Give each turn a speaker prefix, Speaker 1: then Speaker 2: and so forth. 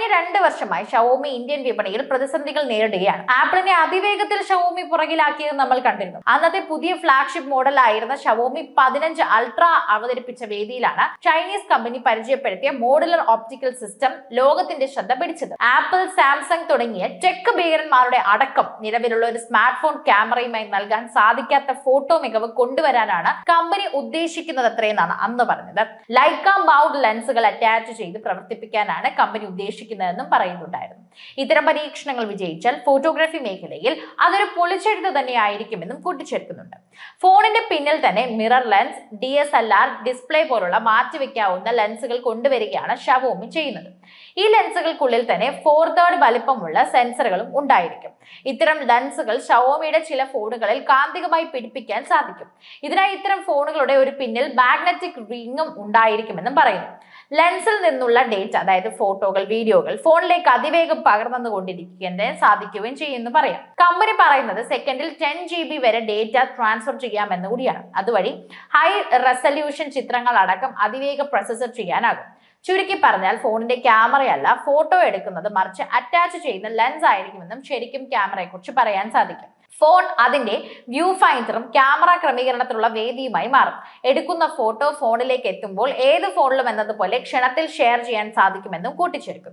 Speaker 1: കഴിഞ്ഞ രണ്ട് വർഷമായി ഷവോമി ഇന്ത്യൻ വിപണിയിൽ പ്രതിസന്ധികൾ നേരിടുകയാണ്. ആപ്പിളിനെ അതിവേഗത്തിൽ ഷവോമി പുറകിലാക്കിയത് നമ്മൾ കണ്ടിരുന്നു. അന്നത്തെ പുതിയ ഫ്ലാഗ്ഷിപ്പ് മോഡലായിരുന്ന ഷവോമി പതിനഞ്ച് അൾട്ര അവതരിപ്പിച്ച വേദിയിലാണ് ചൈനീസ് കമ്പനി പരിചയപ്പെടുത്തിയ മോഡുലർ ഓപ്റ്റിക്കൽ സിസ്റ്റം ലോകത്തിന്റെ ശ്രദ്ധ പിടിച്ചത്. ആപ്പിൾ സാംസങ് തുടങ്ങിയ ടെക് ഭീകരന്മാരുടെ അടക്കം നിലവിലുള്ള ഒരു സ്മാർട്ട് ഫോൺ ക്യാമറയുമായി നൽകാൻ സാധിക്കാത്ത ഫോട്ടോ മികവ് കൊണ്ടുവരാനാണ് കമ്പനി ഉദ്ദേശിക്കുന്നത് അത്രയെന്നാണ് അന്ന് പറഞ്ഞത്. ലൈക്ക ബൗഡ് ലെൻസുകൾ അറ്റാച്ച് ചെയ്ത് പ്രവർത്തിപ്പിക്കാനാണ് കമ്പനി ഉദ്ദേശിക്കുന്നതെന്നും പറയുന്നുണ്ടായിരുന്നു. ഇത്തരം പരീക്ഷണങ്ങൾ വിജയിച്ചാൽ ഫോട്ടോഗ്രാഫി മേഖലയിൽ അതൊരു പൊളിച്ചെഴുത്ത് തന്നെയായിരിക്കുമെന്നും കൂട്ടിച്ചേർക്കുന്നുണ്ട്. ഫോണിന്റെ പിന്നിൽ തന്നെ മിറർ ലെൻസ് ഡി ഡിസ്പ്ലേ പോലുള്ള മാറ്റിവെക്കാവുന്ന ലെൻസുകൾ കൊണ്ടുവരികയാണ് ഷവോമി ചെയ്യുന്നത്. ഈ ലെൻസുകൾക്കുള്ളിൽ തന്നെ ഫോർ തേർഡ് വലിപ്പമുള്ള സെൻസറുകളും ഉണ്ടായിരിക്കും. ഇത്തരം ലെൻസുകൾ ഷവോമിയുടെ ചില ഫോണുകളിൽ കാന്തികമായി പിടിപ്പിക്കാൻ സാധിക്കും. ഇതിനായി ഇത്തരം ഫോണുകളുടെ ഒരു പിന്നിൽ മാഗ്നറ്റിക് റിങ്ങും ഉണ്ടായിരിക്കുമെന്നും പറയുന്നു. ലെൻസിൽ നിന്നുള്ള ഡേറ്റ അതായത് ഫോട്ടോകൾ വീഡിയോകൾ ഫോണിലേക്ക് അതിവേഗം പകർന്നു പകർന്നുകൊണ്ടിരിക്കാൻ സാധിക്കുകയും ചെയ്യുമെന്ന് പറയാം. കമ്പനി പറയുന്നത് സെക്കൻഡിൽ ടെൻ ജി ബി വരെ ഡേറ്റ ട്രാൻസ്ഫർ ചെയ്യാമെന്ന് കൂടിയാണ്. അതുവഴി ഹൈ റെസല്യൂഷൻ ചിത്രങ്ങൾ അടക്കം അതിവേഗ പ്രോസസർ ചെയ്യാനാകും. ചുരുക്കി പറഞ്ഞാൽ ഫോണിന്റെ ക്യാമറയല്ല ഫോട്ടോ എടുക്കുന്നത് മറിച്ച് അറ്റാച്ച് ചെയ്യുന്ന ലെൻസ് ആയിരിക്കുമെന്നും ശരിക്കും ക്യാമറയെക്കുറിച്ച് പറയാൻ സാധിക്കും. ഫോൺ അതിന്റെ വ്യൂ ഫൈൻഡറും ക്യാമറ ക്രമീകരണത്തിലുള്ള വേദിയുമായി മാറും. എടുക്കുന്ന ഫോട്ടോ ഫോണിലേക്ക് എത്തുമ്പോൾ ഏത് ഫോണിലും എന്നതുപോലെ ക്ഷണത്തിൽ ഷെയർ ചെയ്യാൻ സാധിക്കുമെന്നും കൂട്ടിച്ചേർക്കും.